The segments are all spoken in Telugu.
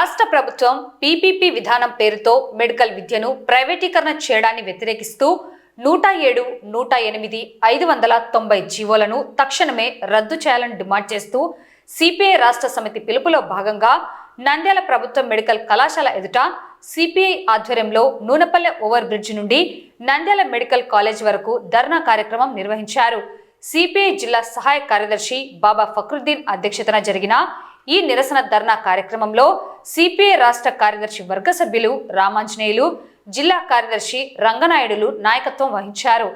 రాష్ట్ర ప్రభుత్వం పీపీపీ విధానం పేరుతో మెడికల్ విద్యను ప్రైవేటీకరణ చేయడాన్ని వ్యతిరేకిస్తూ నూట ఏడు నూట ఎనిమిది ఐదు వందల తొంభై జీవోలను తక్షణమే రద్దు చేయాలని డిమాండ్ చేస్తూ సిపిఐ రాష్ట్ర సమితి పిలుపులో భాగంగా నంద్యాల ప్రభుత్వ మెడికల్ కళాశాల ఎదుట సిపిఐ ఆధ్వర్యంలో నూనెపల్లె ఓవర్ బ్రిడ్జ్ నుండి నంద్యాల మెడికల్ కాలేజ్ వరకు ధర్నా కార్యక్రమం నిర్వహించారు. సిపిఐ జిల్లా సహాయ కార్యదర్శి బాబా ఫక్రుద్దీన్ అధ్యక్షతన జరిగిన ఈ నిరసన ధర్నా కార్యక్రమంలో సిపిఐ రాష్ట్ర కార్యదర్శి వర్గ సభ్యులు రామాంజనేయులు జిల్లా కార్యదర్శి రంగనాయుడులు నాయకత్వం వహించారు.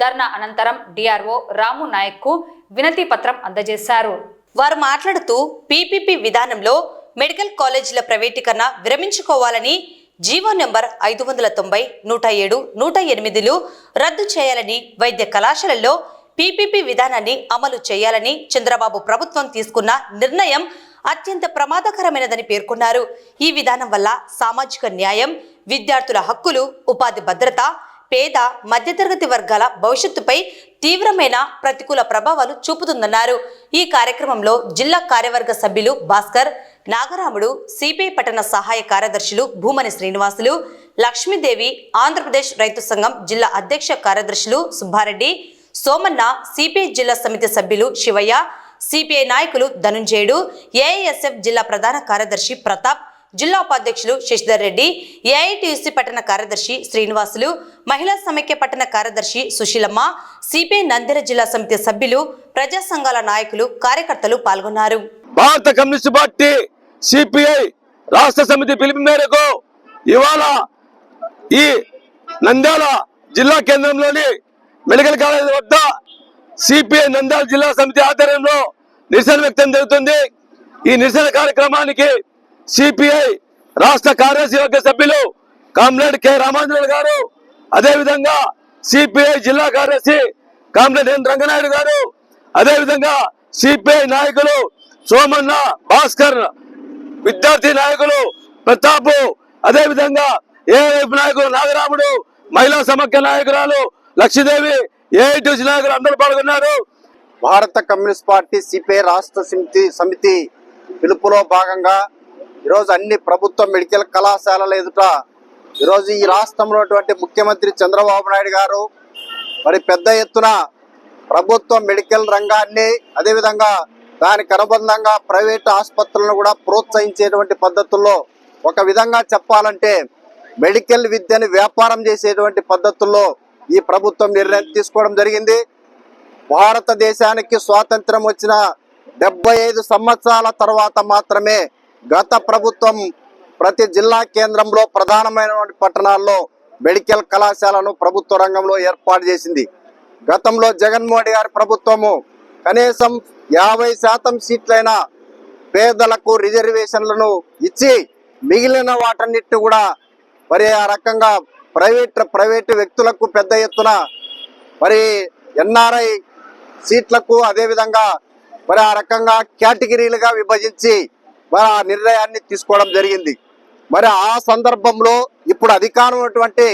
ధర్నా అనంతరం డిఆర్ఓ రాము నాయక్కు వినతి పత్రం అందజేశారు. వారు మాట్లాడుతూ పీపీపీ విధానంలో మెడికల్ కాలేజీల ప్రైవేటీకరణ విరమించుకోవాలని జీవో నెంబర్ ఐదు వందల తొంభై నూట ఏడు నూట ఎనిమిదిలు రద్దు చేయాలని వైద్య కళాశాలల్లో పీపీపీ విధానాన్ని అమలు చేయాలని చంద్రబాబు ప్రభుత్వం తీసుకున్న నిర్ణయం అత్యంత ప్రమాదకరమైనదని పేర్కొన్నారు. ఈ విధానం వల్ల సామాజిక న్యాయం విద్యార్థుల హక్కులు ఉపాధి భద్రత పేద మధ్యతరగతి వర్గాల భవిష్యత్తుపై తీవ్రమైన ప్రతికూల ప్రభావాలు చూపుతుందన్నారు. ఈ కార్యక్రమంలో జిల్లా కార్యవర్గ సభ్యులు భాస్కర్ నాగరాముడు సిపిఐ పట్టణ సహాయ కార్యదర్శులు భూమని శ్రీనివాసులు లక్ష్మీదేవి ఆంధ్రప్రదేశ్ రైతు సంఘం జిల్లా అధ్యక్ష కార్యదర్శులు సుబ్బారెడ్డి సోమన్న సిపిఐ జిల్లా సమితి సభ్యులు శివయ్య సిపిఐ నాయకులు ధనుంజయుడు ఏఐఎస్ఎఫ్ జిల్లా ప్రధాన కార్యదర్శి ప్రతాప్ జిల్లా ఉపాధ్యక్షులు శశిధర్ రెడ్డి ఏఐటియుసి పట్టణ కార్యదర్శి శ్రీనివాసులు మహిళా సమైక్య పట్టణ కార్యదర్శి సుశీలమ్మ సిపిఐ నందిర జిల్లా సమితి సభ్యులు ప్రజా సంఘాల నాయకులు కార్యకర్తలు పాల్గొన్నారు. భారత కమ్యూనిస్ట్ పార్టీ సిపిఐ రాష్ట్ర సమితి పిలుపు మేరకు ఇవాళ ఈ నంద్యాల జిల్లా కేంద్రంలోని మెడికల్ కాలేజ్ వద్ద సిపిఐ నంద్యాల జిల్లా సమితి ఆధ్వర్యంలో నిరసన వ్యక్తం జరుగుతుంది. ఈ నిరసన కార్యక్రమానికి సిపిఐ రాష్ట్ర కార్యదర్శి సభ్యులు కామ్రేడ్ కె రామాంజనేయులు గారు అదేవిధంగా సిపిఐ జిల్లా కార్యదర్శి కామ్రేడ్ ఎన్ రంగనాయుడు గారు అదేవిధంగా సిపిఐ నాయకులు సోమన్న భాస్కర్ విద్యార్థి నాయకులు ప్రతాప్ అదేవిధంగా ఏఐఎఫ్ నాయకులు నాగరాముడు మహిళా సమాఖ్య నాయకురాలు లక్ష్మీదేవి ఏఐటీసీ నాయకులు అందరూ పాల్గొన్నారు? భారత కమ్యూనిస్ట్ పార్టీ సిపిఐ రాష్ట్ర సమితి సమితి పిలుపులో భాగంగా ఈరోజు అన్ని ప్రభుత్వ మెడికల్ కళాశాలల ఎదుట ఈరోజు ఈ రాష్ట్రంలో ఉన్నటువంటి ముఖ్యమంత్రి చంద్రబాబు నాయుడు గారు మరి పెద్ద ఎత్తున ప్రభుత్వ మెడికల్ రంగాన్ని అదేవిధంగా దానికి అనుబంధంగా ప్రైవేట్ ఆసుపత్రులను కూడా ప్రోత్సహించేటువంటి పద్ధతుల్లో ఒక విధంగా చెప్పాలంటే మెడికల్ విద్యని వ్యాపారం చేసేటువంటి పద్ధతుల్లో ఈ ప్రభుత్వం నిర్ణయం తీసుకోవడం జరిగింది. భారతదేశానికి స్వాతంత్రం వచ్చిన డెబ్బై ఐదు సంవత్సరాల తర్వాత మాత్రమే గత ప్రభుత్వం ప్రతి జిల్లా కేంద్రంలో ప్రధానమైన పట్టణాల్లో మెడికల్ కళాశాలను ప్రభుత్వ రంగంలో ఏర్పాటు చేసింది. గతంలో జగన్మోహన్ గారి ప్రభుత్వము కనీసం యాభై శాతం సీట్లైన పేదలకు రిజర్వేషన్లను ఇచ్చి మిగిలిన వాటన్నిటి కూడా మరి ఆ రకంగా ప్రైవేట్ ప్రైవేటు వ్యక్తులకు పెద్ద ఎత్తున మరి ఎన్ఆర్ఐ సీట్లకు అదేవిధంగా మరి ఆ రకంగా కేటగిరీలుగా విభజించి మరి ఆ నిర్ణయాన్ని తీసుకోవడం జరిగింది. మరి ఆ సందర్భంలో ఇప్పుడు అధికారం ఉన్నటువంటి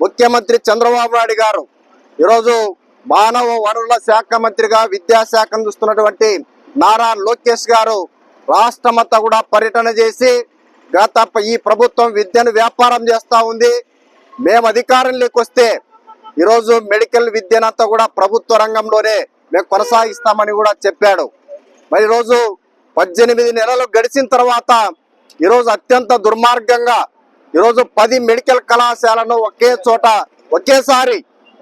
ముఖ్యమంత్రి చంద్రబాబు నాయుడు గారు ఈరోజు మానవ వనరుల శాఖ మంత్రిగా విద్యాశాఖను చూస్తున్నటువంటి నారా లోకేష్ గారు రాష్ట్రమంతా కూడా పర్యటన చేసి గత ఈ ప్రభుత్వం విద్యను వ్యాపారం చేస్తూ ఉంది. మేము అధికారంలోకి వస్తే ఈరోజు మెడికల్ విద్యనంతా కూడా ప్రభుత్వ రంగంలోనే మేము కొనసాగిస్తామని కూడా చెప్పాడు. మరి ఈరోజు పద్దెనిమిది నెలలు గడిచిన తర్వాత ఈరోజు అత్యంత దుర్మార్గంగా ఈరోజు పది మెడికల్ కళాశాలను ఒకే చోట ఒకేసారి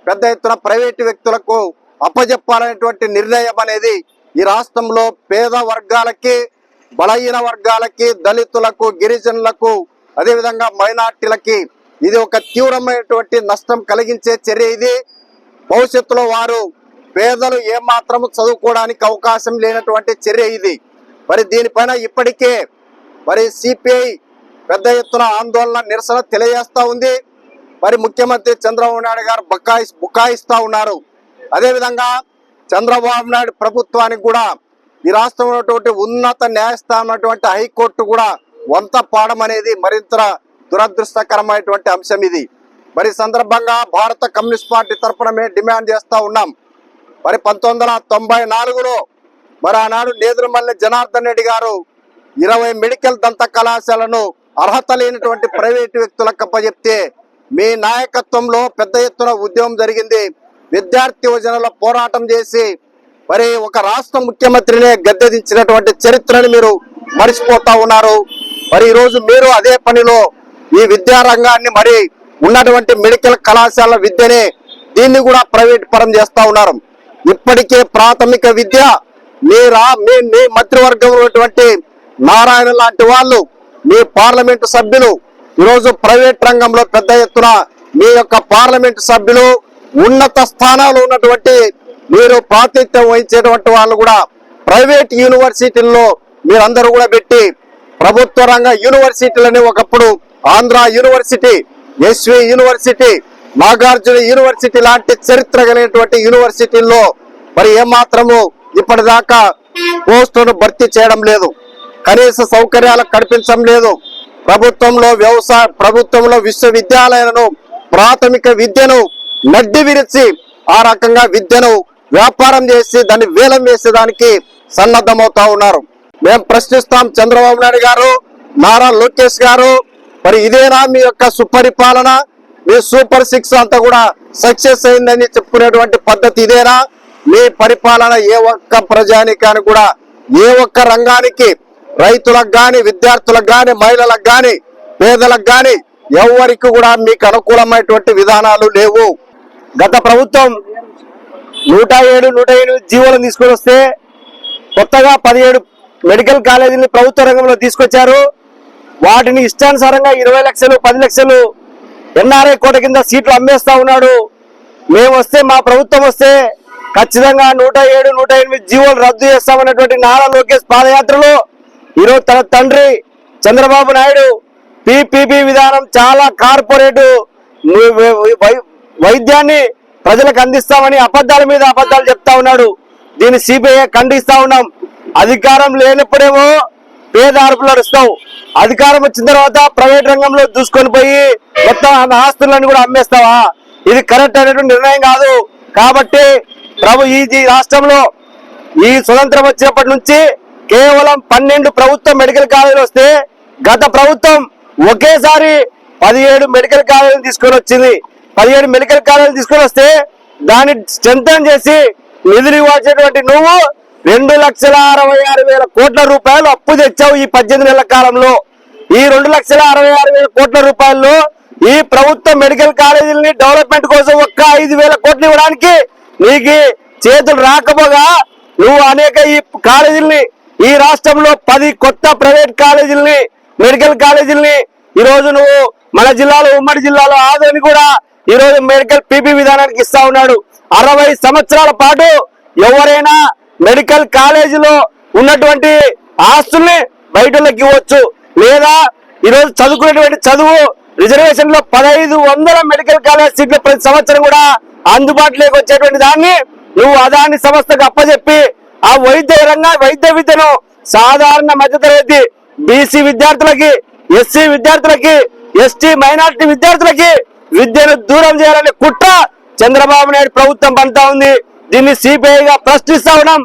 పెద్ద ఎత్తున ప్రైవేటు వ్యక్తులకు అప్పజెప్పాలనేటువంటి నిర్ణయం అనేది ఈ రాష్ట్రంలో పేద వర్గాలకి బలహీన వర్గాలకి దళితులకు గిరిజనులకు అదేవిధంగా మైనార్టీలకి ఇది ఒక తీవ్రమైనటువంటి నష్టం కలిగించే చర్య ఇది. భవిష్యత్తులో వారు పేదలు ఏమాత్రము చదువుకోవడానికి అవకాశం లేనటువంటి చర్య ఇది. మరి దీనిపైన ఇప్పటికే మరి సిపిఐ పెద్ద ఎత్తున ఆందోళన నిరసన తెలియజేస్తా ఉంది. మరి ముఖ్యమంత్రి చంద్రబాబు నాయుడు గారు బకాయి బుకాయిస్తా ఉన్నారు. అదేవిధంగా చంద్రబాబు నాయుడు ప్రభుత్వానికి కూడా ఈ రాష్ట్రంలో ఉన్నత న్యాయస్థానం ఉన్నటువంటి హైకోర్టు కూడా వంత పాడం అనేది మరింత దురదృష్టకరమైనటువంటి అంశం ఇది. మరి సందర్భంగా భారత కమ్యూనిస్ట్ పార్టీ తరఫున మేము డిమాండ్ చేస్తూ ఉన్నాం. మరి పంతొమ్మిది వందల తొంభై నాలుగులో మరి ఆనాడు నేదురుమల్లి జనార్దన్ రెడ్డి గారు ఇరవై మెడికల్ దంత కళాశాలను అర్హత లేనటువంటి ప్రైవేటు వ్యక్తులకు అప్పచెప్తే మీ నాయకత్వంలో పెద్ద ఎత్తున ఉద్యమం జరిగింది. విద్యార్థి యువజనలో పోరాటం చేసి మరి ఒక రాష్ట్ర ముఖ్యమంత్రినే గద్దెదించినటువంటి చరిత్రని మీరు మరిచిపోతా ఉన్నారు. మరి ఈరోజు మీరు అదే పనిలో ఈ విద్యారంగాన్ని మరి ఉన్నటువంటి మెడికల్ కళాశాల విద్యనే దీన్ని కూడా ప్రైవేట్ పరం చేస్తా ఉన్నారు. ఇప్పటికే ప్రాథమిక విద్య మీరా మీ మీ మంత్రివర్గం ఉన్నటువంటి నారాయణ లాంటి వాళ్ళు మీ పార్లమెంటు సభ్యులు ఈరోజు ప్రైవేట్ రంగంలో పెద్ద ఎత్తున మీ యొక్క పార్లమెంటు సభ్యులు ఉన్నత స్థానాలు ఉన్నటువంటి మీరు ప్రాతినిధ్యం వహించేటువంటి వాళ్ళు కూడా ప్రైవేట్ యూనివర్సిటీల్లో మీరందరూ కూడా పెట్టి ప్రభుత్వ రంగ యూనివర్సిటీలని ఒకప్పుడు Andhra university SV university Nagarjuna university లాంటి చరిత్ర కలిగినటువంటి యూనివర్సిటీల్లో మరి ఏమాత్రము ఇప్పటిదాకా పోస్టులను భర్తీ చేయడం లేదు. కనీస సౌకర్యాలు కల్పించడం లేదు. ప్రభుత్వంలో వ్యవసాయ ప్రభుత్వంలో విశ్వవిద్యాలయాలను ప్రాథమిక విద్యను నడ్డి విరిచి ఆ రకంగా విద్యను వ్యాపారం చేసి దాన్ని వేలం వేసేదానికి సన్నద్ధమవుతా ఉన్నారు. మేము ప్రశ్నిస్తాం చంద్రబాబు నాయుడు గారు నారా లోకేష్ గారు మరి ఇదేనా మీ యొక్క సుపరిపాలన? మీ సూపర్ సిక్స్ అంతా కూడా సక్సెస్ అయిందని చెప్పుకునేటువంటి పద్ధతి ఇదేనా? మీ పరిపాలన ఏ ఒక్క ప్రజానికానికి కూడా ఏ ఒక్క రంగానికి రైతులకు గాని విద్యార్థులకు గాని మహిళలకు గాని పేదలకు గాని ఎవరికి కూడా మీకు అనుకూలమైనటువంటి విధానాలు లేవు. గత ప్రభుత్వం నూట ఏడు నూట ఎనిమిది జీవోలను తీసుకొని వస్తే కొత్తగా పదిహేడు మెడికల్ కాలేజీని ప్రభుత్వ రంగంలో తీసుకొచ్చారు. వాటిని ఇష్టానుసారంగా ఇరవై లక్షలు పది లక్షలు ఎన్ఆర్ఐ కోట కింద సీట్లు అమ్మేస్తా ఉన్నాడు. మేము వస్తే మా ప్రభుత్వం వస్తే ఖచ్చితంగా నూట ఏడు నూట ఎనిమిది జీవోలు రద్దు చేస్తామన్నటువంటి నారా లోకేష్ పాదయాత్రలో ఈరోజు తన తండ్రి చంద్రబాబు నాయుడు పిపిపి విధానం చాలా కార్పొరేట్ వైద్యాన్ని ప్రజలకు అందిస్తామని అబద్ధాల మీద అబద్ధాలు చెప్తా ఉన్నాడు. దీన్ని సిబిఐ ఖండిస్తా ఉన్నాం. అధికారం లేనప్పుడేమో పేద అరుపులు అధికారం వచ్చిన తర్వాత ప్రైవేట్ రంగంలో దూసుకొని పోయి మొత్తం ఆమె ఆస్తులను కూడా అమ్మేస్తావా? ఇది కరెక్ట్ అనేటువంటి నిర్ణయం కాదు. కాబట్టి ప్రభు ఈ రాష్ట్రంలో ఈ స్వతంత్రం వచ్చినప్పటి నుంచి కేవలం పన్నెండు ప్రభుత్వ మెడికల్ కాలేజీలు వస్తే గత ప్రభుత్వం ఒకేసారి పదిహేడు మెడికల్ కాలేజీలు తీసుకొని వచ్చింది. పదిహేడు మెడికల్ కాలేజీలు తీసుకొని వస్తే దాన్ని స్ట్రెంగ్ చేసి నిధులు ఇవ్వాల్సినటువంటి నువ్వు రెండు లక్షల అరవై ఆరు వేల కోట్ల రూపాయలు అప్పు తెచ్చావు ఈ పద్దెనిమిది నెలల కాలంలో. ఈ రెండు లక్షల అరవై ఆరు వేల కోట్ల రూపాయల్లో ఈ ప్రభుత్వ మెడికల్ కాలేజీలని డెవలప్మెంట్ కోసం ఒక్క ఐదు వేల కోట్లు ఇవ్వడానికి నీకు చేతులు రాకపోగా నువ్వు అనేక ఈ కాలేజీల్ని ఈ రాష్ట్రంలో పది కొత్త ప్రైవేట్ కాలేజీల్ని మెడికల్ కాలేజీల్ని ఈ రోజు నువ్వు మన జిల్లాలో ఉమ్మడి జిల్లాలో ఆదని కూడా ఈ రోజు మెడికల్ పీపీ విధానానికి ఇస్తా ఉన్నాడు. అరవై సంవత్సరాల పాటు ఎవరైనా మెడికల్ కాలేజీలో ఉన్నటువంటి ఆస్తుల్ని బయటలోకి ఇవ్వచ్చు. లేదా ఈరోజు చదువుకునేటువంటి చదువు రిజర్వేషన్లో పదహైదు వందల మెడికల్ కాలేజ్ సీట్లు ప్రతి సంవత్సరం కూడా అందుబాటులోకి వచ్చేటువంటి దాన్ని నువ్వు అదాని సంస్థకు అప్పచెప్పి ఆ వైద్య రంగా వైద్య విద్యను సాధారణ మధ్యతరగతి బీసీ విద్యార్థులకి ఎస్సీ విద్యార్థులకి ఎస్టీ మైనారిటీ విద్యార్థులకి విద్యను దూరం చేయాలనే కుట్ర చంద్రబాబు నాయుడు ప్రభుత్వం పండుతా ఉంది. దీన్ని సిపిఐగా ప్రశ్నిస్తా ఉన్నాం.